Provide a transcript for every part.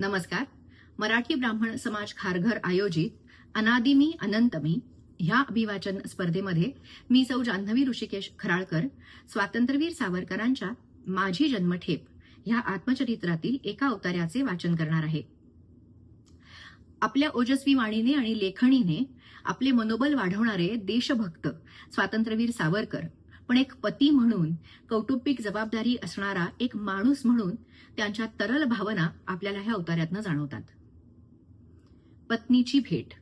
नमस्कार. मराठी ब्राह्मण समाज खारघर आयोजित अनादिमी अनंतमी ह्या अभिवाचन स्पर्धेमध्ये मी सौ जान्हवी ऋषिकेश खराळकर स्वातंत्र्यवीर सावरकरांच्या माझी जन्मठेप ह्या आत्मचरित्रातील एका अवतार्याचे वाचन करणार आहे. आपल्या ओजस्वी वाणीने आणि लेखणीने आपले मनोबल वाढवणारे देशभक्त स्वातंत्र्यवीर सावरकर पण एक पती म्हणून कौटुंबिक जबाबदारी असणारा एक माणूस म्हणून त्यांच्या तरल भावना आपल्याला ह्या अवतार्यातनं जाणवतात. पत्नीची भेट.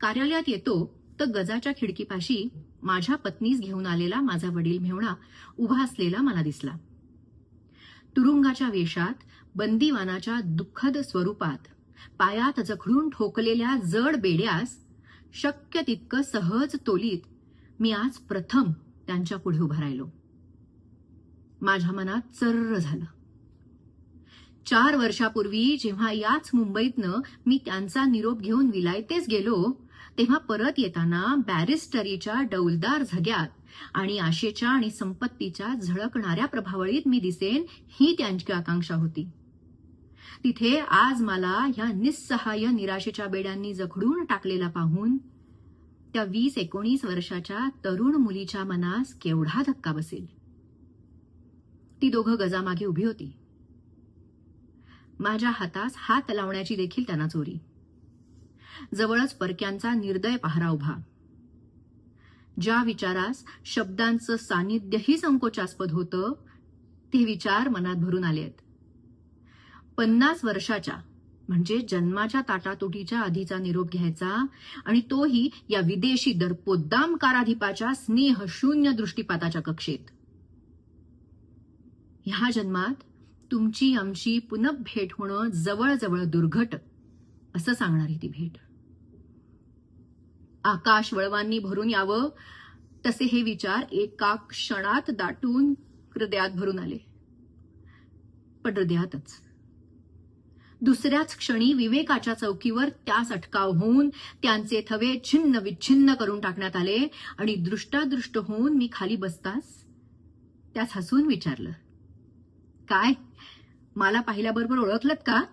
कार्यालयात येतो तर गजाच्या खिडकीपाशी माझ्या पत्नीस घेऊन आलेला माझा वडील मेवणा उभा असलेला मला दिसला. तुरुंगाच्या वेशात बंदीवानाच्या दुःखद स्वरूपात पायात जखडून ठोकलेल्या जड बेड्यास शक्य तितकं सहज तोलीत मी आज प्रथम त्यांच्या पुढे उभा राहिलो. माझ्या मनात चर्र झालं. चार वर्षापूर्वी जेव्हा याच मुंबईतनं मी त्यांचा निरोप घेऊन विलायतेच गेलो तेव्हा परत येताना बॅरिस्टरीच्या डौलदार झग्यात आणि आशेच्या आणि संपत्तीच्या झळकणाऱ्या प्रभावळीत मी दिसेन ही त्यांची आकांक्षा होती. तिथे आज मला ह्या निस्सहाय्य निराशेच्या बेड्यांनी जखडून टाकलेला पाहून त्या वीस एकोणीस वर्षाच्या तरुण मुलीच्या मनास केवढा धक्का बसेल? ती दोघं गजामागे उभी होती. माझ्या हातास हात लावण्याची देखील त्यांना चोरी. जवळच परक्यांचा निर्दय पहारा उभा. ज्या विचारास शब्दांचं सान्निध्यही संकोचास्पद होतं ते विचार मनात भरून आले आहेत पन्नास वर्षाच्या म्हणजे जन्माच्या ताटातुटीच्या आधीचा निरोप घ्यायचा आणि तोही या विदेशी दर्पोद्दाम काराधिपाच्या स्नेहशून्य दृष्टिपाताच्या कक्षेत. ह्या जन्मात तुमची आमची पुनः भेट होणं जवळजवळ दुर्घट असं सांगणारी ती भेट. आकाश वळवांनी भरून यावं तसे हे विचार एका क्षणात दाटून हृदयात भरून आले. पण हृदयातच. दुसऱ्याच क्षणी विवेकाच्या चौकीवर त्यास अटकाव होऊन त्यांचे थवे छिन्न विच्छिन्न करून टाकण्यात आले आणि दृष्टादृष्ट होऊन मी खाली बसताच त्यास हसून विचारलं काय मला पाहिल्याबरोबर ओळखलत का?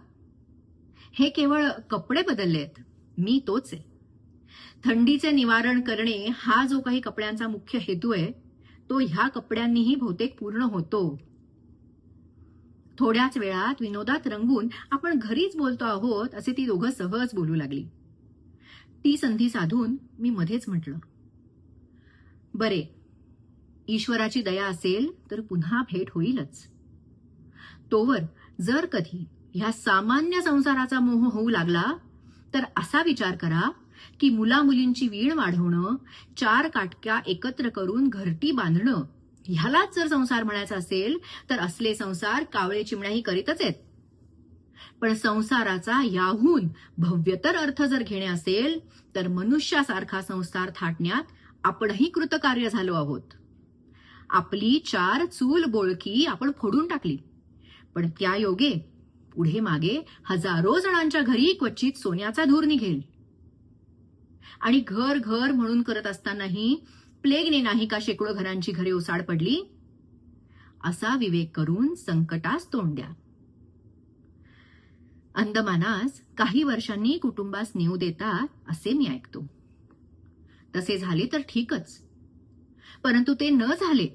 हे केवळ कपडे बदललेत मी तोच आहे. थंडीचे निवारण करणे हा जो काही कपड्यांचा मुख्य हेतू आहे तो ह्या कपड्यांनीही बहुतेक पूर्ण होतो. थोड्याच वेळात विनोदात रंगून आपण घरीच बोलतो आहोत असे ती दोघं सहज बोलू लागली. ती संधी साधून मी मध्येच म्हटलं बरे ईश्वराची दया असेल तर पुन्हा भेट होईलच. तोवर जर कधी ह्या सामान्य संसाराचा मोह होऊ लागला तर असा विचार करा की मुला मुलींची वीण वाढवणं चार काटक्या एकत्र करून घरटी बांधणं ह्यालाच जर संसार म्हणायचा असेल तर असले संसार कावळे चिमण्याही करीतच आहेत. पण संसाराचा याहून भव्यतर अर्थ जर घेणे असेल तर मनुष्यासारखा संसार थाटण्यात आपणही कृतकार्य झालो आहोत. आपली चार चूल बोळकी आपण फोडून टाकली. पण त्या योगे पुढे मागे हजारो जणांच्या घरी क्वचित सोन्याचा धूर निघेल. आणि घर घर म्हणून करत असतानाही प्लेगने नाही का शेकडो घरांची घरे ओसाड पडली? असा विवेक करून संकटास तोंड द्या. अंदमानास काही वर्षांनी कुटुंबास नेऊ देतात असे मी ऐकतो. तसे झाले तर ठीकच. परंतु ते न झाले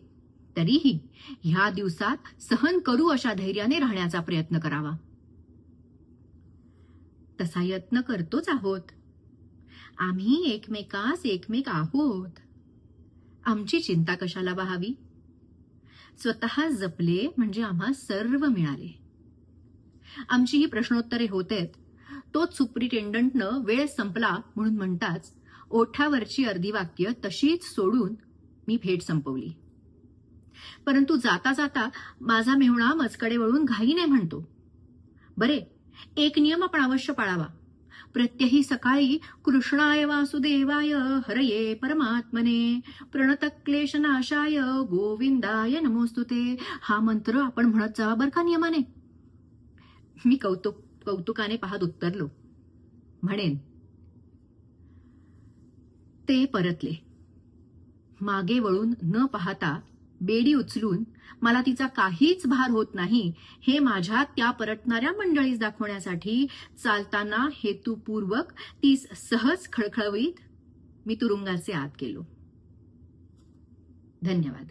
तरीही ह्या दिवसात सहन करू अशा धैर्याने राहण्याचा प्रयत्न करावा. तसा यत्न करतोच आहोत. आम्ही एकमेकास एकमेक आहोत. आमची चिंता कशाला व्हावी स्वतः जपले म्हणजे आम्हा सर्व मिळाले. आमची ही प्रश्नोत्तरे होतेत. तोच सुप्रिटेंडंटनं वेळ संपला म्हणून म्हणताच ओठावरची अर्धी वाक्य तशीच सोडून मी भेट संपवली. परंतु जाता जाता माझा मेहुणा मजकडे वळून घाईने म्हणतो बरे एक नियम आपण अवश्य पाळावा. प्रत्यही सकाळी कृष्णाय वासुदेवाय हरये परमात्मने. प्रणत क्लेशनाशाय गोविंदाय नमोस्तुते हा मंत्र आपण म्हणत जावा बर का नियमाने. मी कौतुक कौतुकाने पाहत उत्तरलो. म्हणेन ते परतले. मागे वळून न पाहता बेडी उचलून मला तिचा काहीच भार होत नाही हे माझ्या त्या परतणाऱ्या मंडळीस दाखवण्यासाठी चालताना हेतुपूर्वक ती सहज खळखळवीत मी तुरुंगाचे आत गेलो. धन्यवाद.